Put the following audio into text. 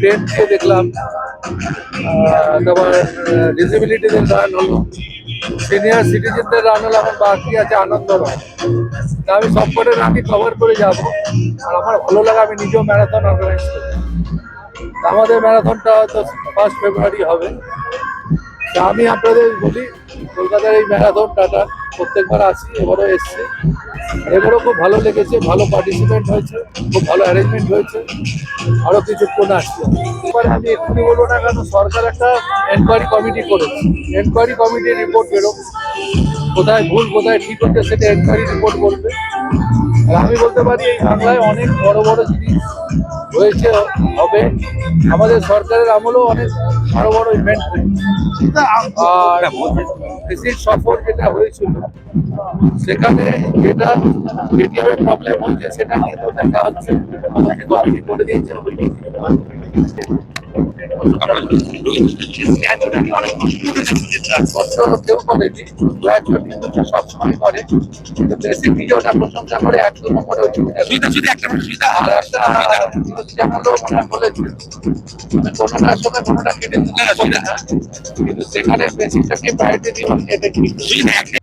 ট্রেনকে দেখলাম তারপর ডিসেবিলিটিদের রান হলো। সিনিয়র সিটিজেনদের রান হলো, এখন বাকি আছে আনন্দ তা আমি সবকটা রানই কভার করে যাব। আর আমার ভালো লাগে, আমি নিজেও ম্যারাথন অর্গানাইজ করি আমাদের ম্যারাথনটা হয়তো ফার্স্ট ফেব্রুয়ারি হবে। তা আমি আপনাদের বলি, কলকাতার এই ম্যারাথন টাটা। প্রত্যেকবার আসি, এবারও এসছি। এবারও খুব ভালো লেগেছে, ভালো পার্টিসিপেন্ট হয়েছে, খুব ভালো অ্যারেঞ্জমেন্ট হয়েছে। আরও কিছুক্ষণ আসছে এবার আমি এক্ষুনি বলব না কেন, সরকার একটা এনকোয়ারি কমিটি করেছে। এনকোয়ারি কমিটির রিপোর্ট বেরো কোথায় ভুল, কোথায় ঠিক হচ্ছে সেটা এনকোয়ারি রিপোর্ট বলবে আর আমি বলতে পারি, এই বাংলায় অনেক বড় বড় জিনিস হয়েছে, হবে। আমাদের সরকারের আমলেও অনেক বড় বড় ইভেন্ট আর কৃষির সফর যেটা হয়েছিল সেখানে যেটা এটিএমের প্রবলেম হচ্ছে সেটা কিন্তু দেখা হচ্ছে। করে দিয়েছে? কেউ করেনি করে কিন্তু বেসিক নিজে ওটা প্রশংসা করে একদম মানে আর একটা যেমনও মনে বলেছে কোনোটার সঙ্গে কোনোটা কেটে কিন্তু সেখানে বেসিকটাকে প্রায়োরিটি দিলাম এটা কি সুবিধা একটা